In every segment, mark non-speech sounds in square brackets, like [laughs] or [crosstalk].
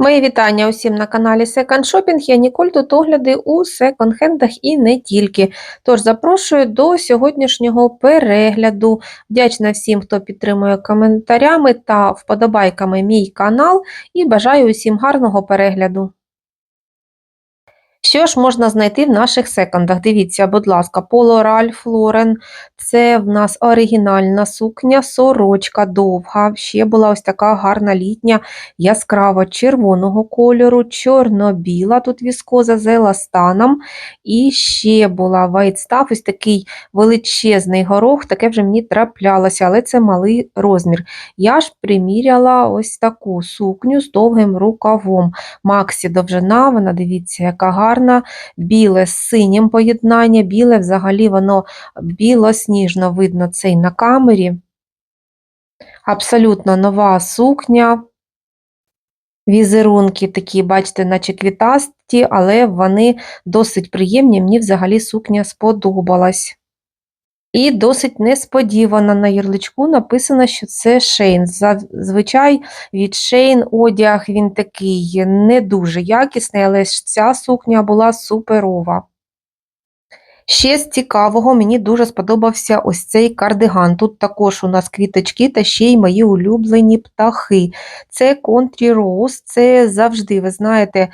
Мої вітання усім на каналі Second Shopping. Я Ніколь, тут огляди у секонд-хендах і не тільки. Тож запрошую до сьогоднішнього перегляду. Вдячна всім, хто підтримує коментарями та вподобайками мій канал, і бажаю усім гарного перегляду. Що ж можна знайти в наших секондах? Дивіться, будь ласка, Polo Ralph Lauren. Це в нас оригінальна сукня, сорочка довга. Ще була ось така гарна літня, яскрава червоного кольору, чорно-біла, тут віскоза з еластаном. І ще була Stuff, ось такий величезний горох, таке вже мені траплялося, але це малий розмір. Я ж приміряла ось таку сукню з довгим рукавом. Максі довжина, вона дивіться, яка гарна, біле з синім поєднання, біле взагалі воно білосніжно видно цей на камері. Абсолютно нова сукня. Візерунки такі, бачите, наче квітасті, але вони досить приємні. Мені взагалі сукня сподобалась. І досить несподівано на ярличку написано, що це шейн. Зазвичай від шейн одяг він такий не дуже якісний, але ж ця сукня була суперова. Ще з цікавого мені дуже сподобався ось цей кардиган. Тут також у нас квіточки та ще й мої улюблені птахи. Це Country Rose, це завжди, ви знаєте,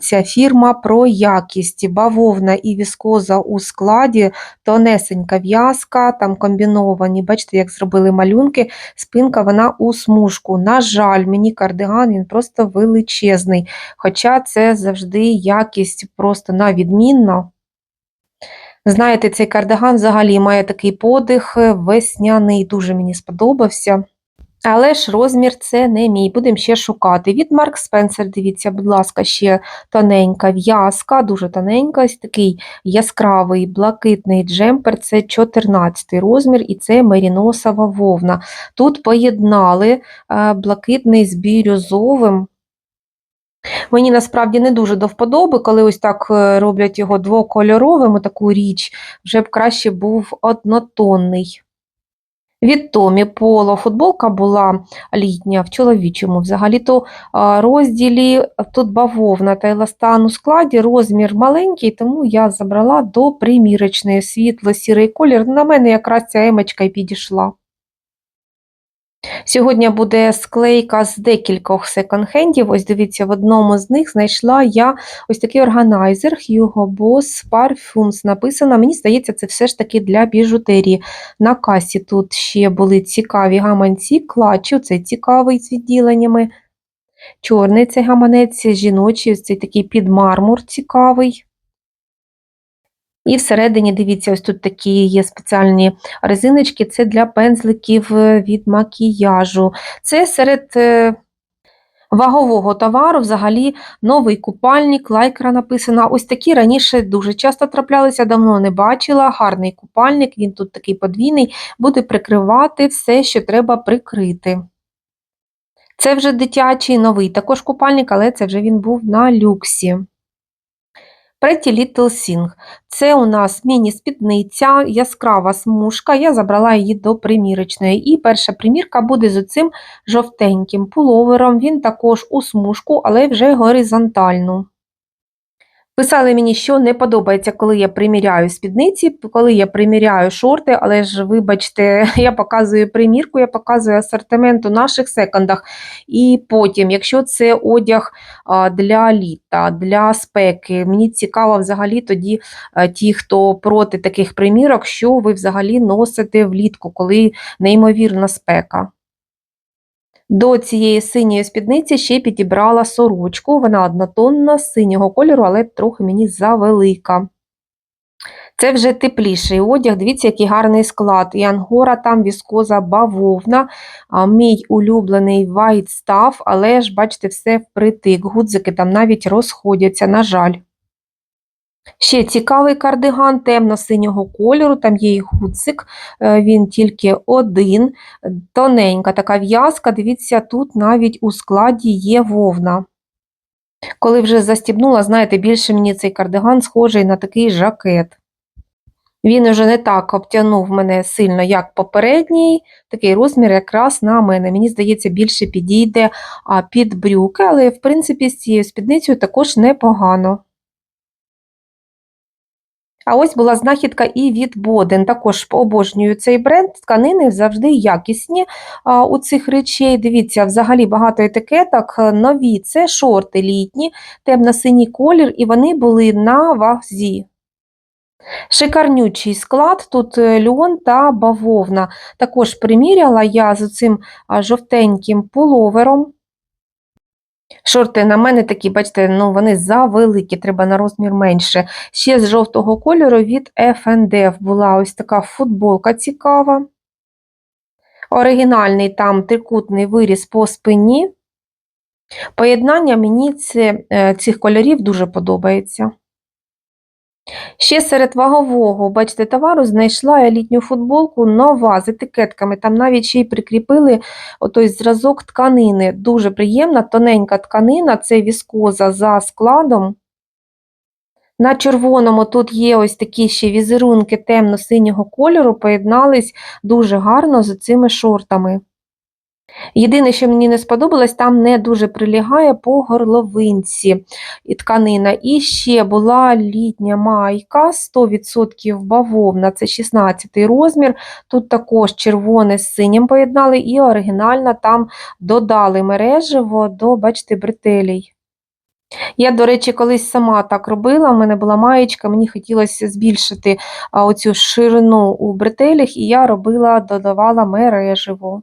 ця фірма про якість, бавовна і віскоза у складі, тонесенька в'язка, там комбіновані, бачите, як зробили малюнки, спинка вона у смужку. На жаль, мені кардиган він просто величезний. Хоча це завжди якість просто на відмінно. Знаєте, цей кардиган взагалі має такий подих е, весняний, дуже мені сподобався. Але ж розмір це не мій, будемо ще шукати. Від Марк Спенсер, дивіться, будь ласка, ще тоненька в'язка, дуже тоненька, ось такий яскравий блакитний джемпер, це 14 розмір і це меріносова вовна. Тут поєднали е, блакитний з бірюзовим. Мені насправді не дуже до вподоби, коли ось так е, роблять його двокольоровим, таку річ, вже б краще був однотонний. Від Томі Поло футболка була літня в чоловічому взагалі-то розділі тут бавовна та еластан у складі, розмір маленький, тому я забрала до примірочної світло-сірий колір. На мене якраз ця емочка й підійшла. Сьогодні буде склейка з декількох секонд-хендів. Ось дивіться, в одному з них знайшла я ось такий органайзер Hugo Boss Parfums написано. Мені здається, це все ж таки для біжутерії. На касі тут ще були цікаві гаманці, клачу, це цікавий з відділеннями. Чорний цей гаманець, жіночий, цей такий підмармур цікавий. І всередині, дивіться, ось тут такі є спеціальні резиночки, це для пензликів е, від макіяжу. Це серед е, вагового товару взагалі новий купальник, лайкра написана. Ось такі раніше дуже часто траплялися, давно не бачила. Гарний купальник, він тут такий подвійний, буде прикривати все, що треба прикрити. Це вже дитячий новий також купальник, але це вже він був на люксі. Pretty Little Thing. Це у нас міні-спідниця, яскрава смужка. Я забрала її до примірочної. І перша примірка буде з оцим жовтеньким пуловером. Він також у смужку, але вже горизонтальну. Писали мені, що не подобається, коли я приміряю спідниці, коли я приміряю шорти, але ж, вибачте, [laughs] я показую примірку, я показую асортимент у наших секондах. І потім, якщо це одяг для літа, для спеки, мені цікаво взагалі тоді ті, хто проти таких примірок, що ви взагалі носите влітку, коли неймовірна спека. До цієї синьої спідниці ще підібрала сорочку, вона однотонна, синього кольору, але трохи мені завелика. Це вже тепліший одяг, дивіться, який гарний склад. І ангора там віскоза бавовна, мій улюблений stuff, але ж, бачите, все впритик. Гудзики там навіть розходяться, на жаль. Ще цікавий кардиган темно-синього кольору, там є і гудзик, е, він тільки один, тоненька така в'язка. Дивіться, тут навіть у складі є вовна. Коли вже застібнула, знаєте, більше мені цей кардиган схожий на такий жакет. Він уже не так обтягнув мене сильно, як попередній. Такий розмір якраз на мене. Мені здається, більше підійде під брюки, але, в принципі, з цією спідницею також непогано. А ось була знахідка і від Боден. Також обожнюю цей бренд. Тканини завжди якісні а, у цих речей. Дивіться, взагалі багато етикеток. Нові це шорти літні, темно-синій колір, і вони були на вазі. Шикарнючий склад, тут е, льон та бавовна. Також приміряла я з цим жовтеньким пуловером. Шорти на мене такі, бачите, ну вони завеликі, треба на розмір менше. Ще з жовтого кольору від FNDF була ось така футболка цікава. Оригінальний там трикутний виріз по спині. Поєднання мені це, е, цих кольорів дуже подобається. Ще серед вагового, бачите, товару знайшла я літню футболку нова з етикетками. Там навіть ще й прикріпили отой зразок тканини. Дуже приємна, тоненька тканина, це віскоза за складом. На червоному тут є ось такі ще візерунки темно-синього кольору, поєднались дуже гарно з цими шортами. Єдине, що мені не сподобалось, там не дуже прилягає по горловинці і тканина. І ще була літня майка, 100% бавовна, це 16 розмір. Тут також червоне з синім поєднали, і оригінально там додали мережево до, бачите, бретелей. Я, до речі, колись сама так робила, в мене була маєчка, мені хотілося збільшити оцю ширину у бретелях, і я робила, додавала мережево.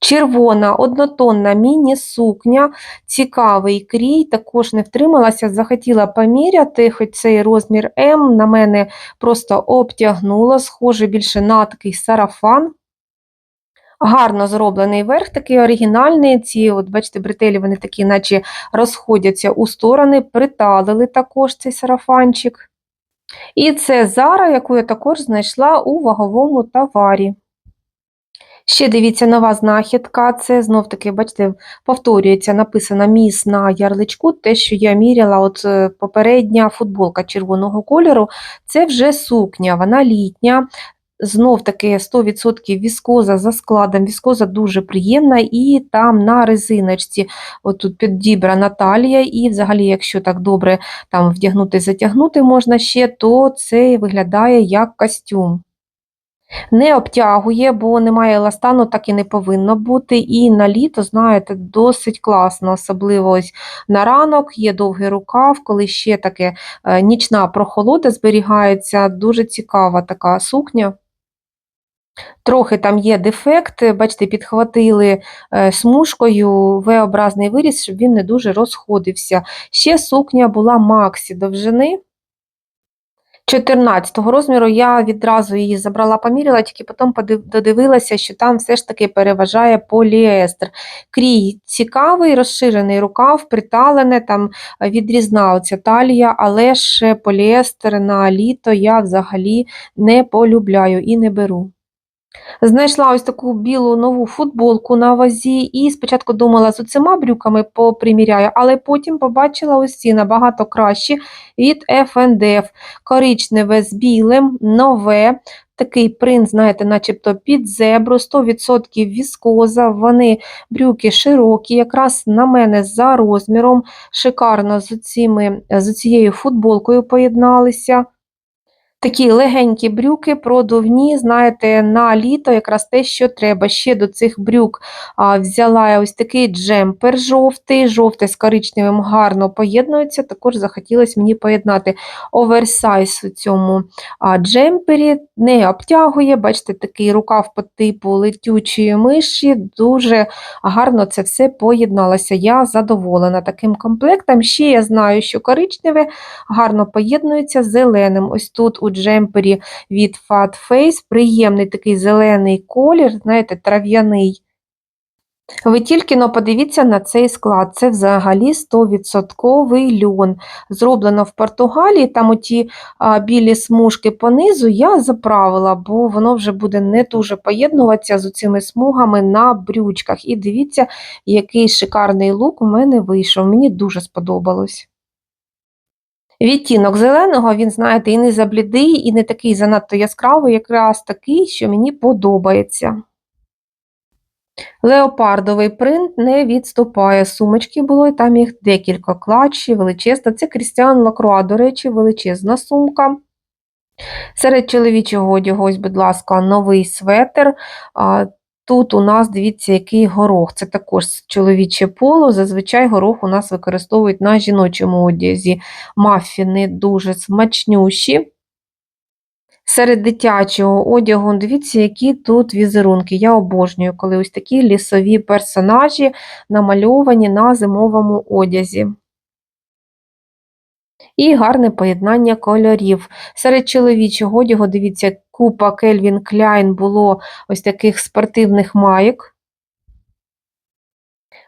Червона однотонна міні-сукня, цікавий крій, також не втрималася, захотіла поміряти, хоч цей розмір М на мене просто обтягнуло, схоже більше на такий сарафан. Гарно зроблений верх, такий оригінальний. Ці, от, бачите, бретелі вони такі, наче розходяться у сторони, приталили також цей сарафанчик. І це зара, яку я також знайшла у ваговому товарі. Ще дивіться, нова знахідка. Це знов-таки, бачите, повторюється, написано міс на ярличку. Те, що я міряла, от е, попередня футболка червоного кольору, це вже сукня, вона літня. Знов таки 100% віскоза за складом. Віскоза дуже приємна, і там на резиночці отут підібрана талія, і взагалі, якщо так добре там вдягнути, затягнути можна ще, то це виглядає як костюм. Не обтягує, бо немає еластану, так і не повинно бути. І на літо, знаєте, досить класно, особливо ось на ранок є довгий рукав, коли ще таке е, нічна прохолода зберігається, дуже цікава така сукня. Трохи там є дефект, бачите, підхватили е, смужкою V-образний виріс, щоб він не дуже розходився. Ще сукня була Максі довжини. 14 розміру я відразу її забрала, поміряла, тільки потім додивилася, що там все ж таки переважає поліестер. Крій цікавий, розширений рукав, приталене, там відрізна оця талія, але ж поліестер на літо я взагалі не полюбляю і не беру. Знайшла ось таку білу нову футболку на вазі, і спочатку думала, з оцима брюками поприміряю, але потім побачила ось ці набагато кращі від FNDF. Коричневе з білим, нове. Такий принт, знаєте, начебто під зебру, 100% віскоза, вони брюки широкі, якраз на мене за розміром, шикарно з, оціми, з цією футболкою поєдналися. Такі легенькі брюки, продувні, знаєте, на літо якраз те, що треба. Ще до цих брюк а, взяла я ось такий джемпер жовтий, жовтий з коричневим гарно поєднується. Також захотілося мені поєднати оверсайз у цьому а, джемпері, не обтягує, бачите, такий рукав по типу летючої миші, дуже гарно це все поєдналося. Я задоволена таким комплектом. Ще я знаю, що коричневе гарно поєднується з зеленим. Ось тут джемпері від Fat Face, приємний такий зелений колір, знаєте, трав'яний. Ви тільки но подивіться на цей склад. Це взагалі 100% льон. Зроблено в Португалії, там оті а, білі смужки понизу я заправила, бо воно вже буде не дуже поєднуватися з цими смугами на брючках. І дивіться, який шикарний лук у мене вийшов. Мені дуже сподобалось. Відтінок зеленого, він, знаєте, і не заблідий, і не такий занадто яскравий, якраз такий, що мені подобається. Леопардовий принт не відступає. Сумочки було, і там їх декілька клатчі, величезна. Це Крістіан Лакруа, до речі, величезна сумка. Серед чоловічого одягу, ось, будь ласка, новий светр. Тут у нас, дивіться, який горох. Це також чоловіче поло. Зазвичай горох у нас використовують на жіночому одязі. Мафіни дуже смачнющі. Серед дитячого одягу, дивіться, які тут візерунки. Я обожнюю, коли ось такі лісові персонажі намальовані на зимовому одязі. І гарне поєднання кольорів. Серед чоловічого одягу, дивіться, купа Кельвін Кляйн було ось таких спортивних майок.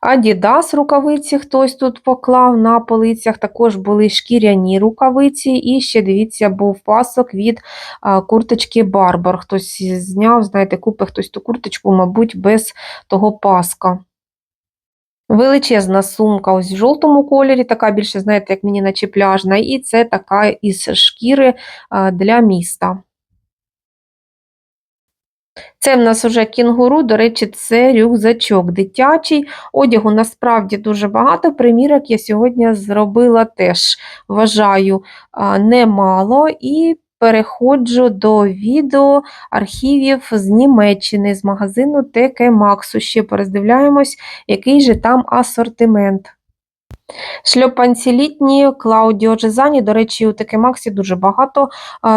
Адідас рукавиці хтось тут поклав на полицях, також були шкіряні рукавиці, і ще, дивіться, був пасок від курточки Барбар. Хтось зняв, знаєте, купив хтось ту курточку, мабуть, без того паска. Величезна сумка ось в жовтому кольорі, така більше, знаєте, як мені наче пляжна, і це така із шкіри для міста. Це в нас уже кінгуру, до речі, це рюкзачок дитячий. Одягу насправді дуже багато. Примірок я сьогодні зробила теж, вважаю, немало. І переходжу до відео архівів з Німеччини, з магазину ТК Максу. Ще пороздивляємось, який же там асортимент. Шльопанці літні, Клаудіо Джезані, до речі, у таке Максі дуже багато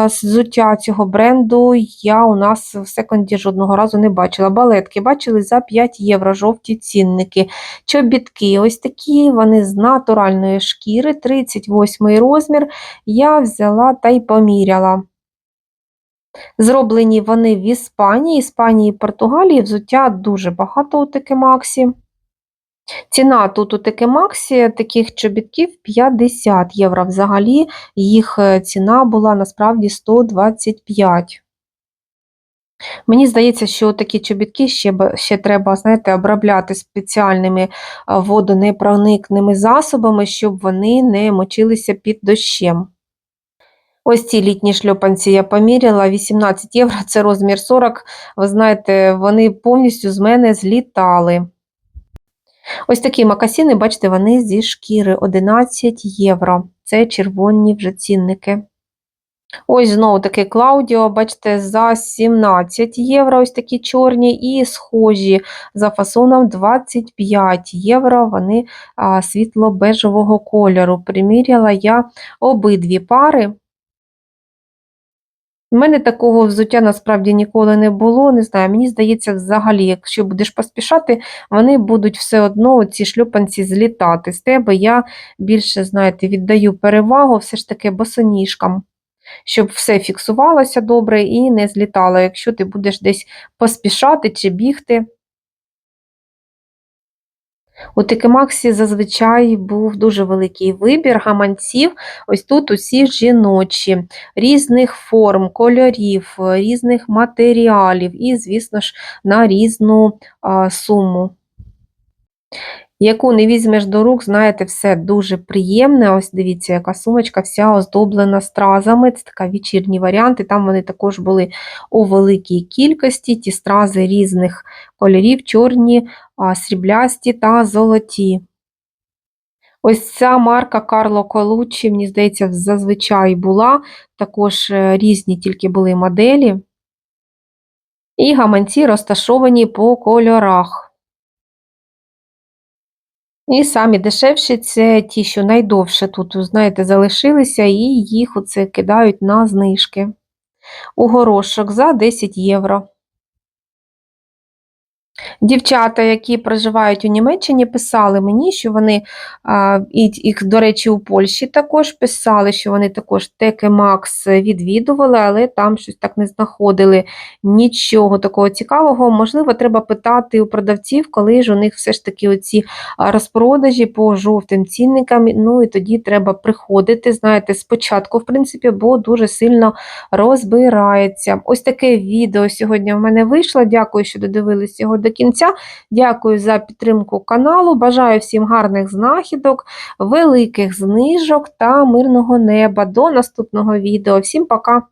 взуття цього бренду. Я у нас в секонді жодного разу не бачила. Балетки бачили за 5 євро жовті цінники. Чобітки ось такі, вони з натуральної шкіри, 38 розмір. Я взяла та й поміряла. Зроблені вони в Іспанії, Іспанії і Португалії. Взуття дуже багато у таке Максі. Ціна тут у Текемаксі таких чобітків 50 євро. Взагалі їх е, ціна була насправді 125. Мені здається, що такі чобітки ще ще треба знаєте, обробляти спеціальними водонепроникними засобами, щоб вони не мочилися під дощем. Ось ці літні шльопанці я поміряла 18 євро, це розмір 40. Ви знаєте, вони повністю з мене злітали. Ось такі макасіни, бачите, вони зі шкіри 11 євро. Це червоні вже цінники. Ось знову таки Клаудіо, бачите, за 17 євро, ось такі чорні, і схожі за фасоном 25 євро. Вони світло-бежевого кольору. Приміряла я обидві пари. У мене такого взуття насправді ніколи не було. Не знаю, мені здається, взагалі, якщо будеш поспішати, вони будуть все одно ці шлюпанці злітати. З тебе я більше, знаєте, віддаю перевагу все ж таки босоніжкам, щоб все фіксувалося добре і не злітало, якщо ти будеш десь поспішати чи бігти. У Тикимаксі зазвичай був дуже великий вибір гаманців. Ось тут усі жіночі, різних форм, кольорів, різних матеріалів і, звісно ж, на різну а, суму. Яку не візьмеш до рук, знаєте, все дуже приємне. Ось дивіться, яка сумочка вся оздоблена стразами. Це така вечірні варіанти. Там вони також були у великій кількості, ті стрази різних кольорів, чорні, сріблясті та золоті. Ось ця марка Карло Колуччі, мені здається, зазвичай була. Також е, різні тільки були моделі. І гаманці розташовані по кольорах. І самі дешевші це ті, що найдовше тут, знаєте, залишилися, і їх оце кидають на знижки. У горошок за 10 євро. Дівчата, які проживають у Німеччині, писали мені, що вони, і, і, до речі, у Польщі також писали, що вони також Теке Макс відвідували, але там щось так не знаходили нічого такого цікавого. Можливо, треба питати у продавців, коли ж у них все ж таки оці розпродажі по жовтим цінникам. Ну і тоді треба приходити, знаєте, спочатку, в принципі, бо дуже сильно розбирається. Ось таке відео сьогодні в мене вийшло. Дякую, що додивились його до кінця. Кінця. Дякую за підтримку каналу. Бажаю всім гарних знахідок, великих знижок та мирного неба. До наступного відео. Всім пока!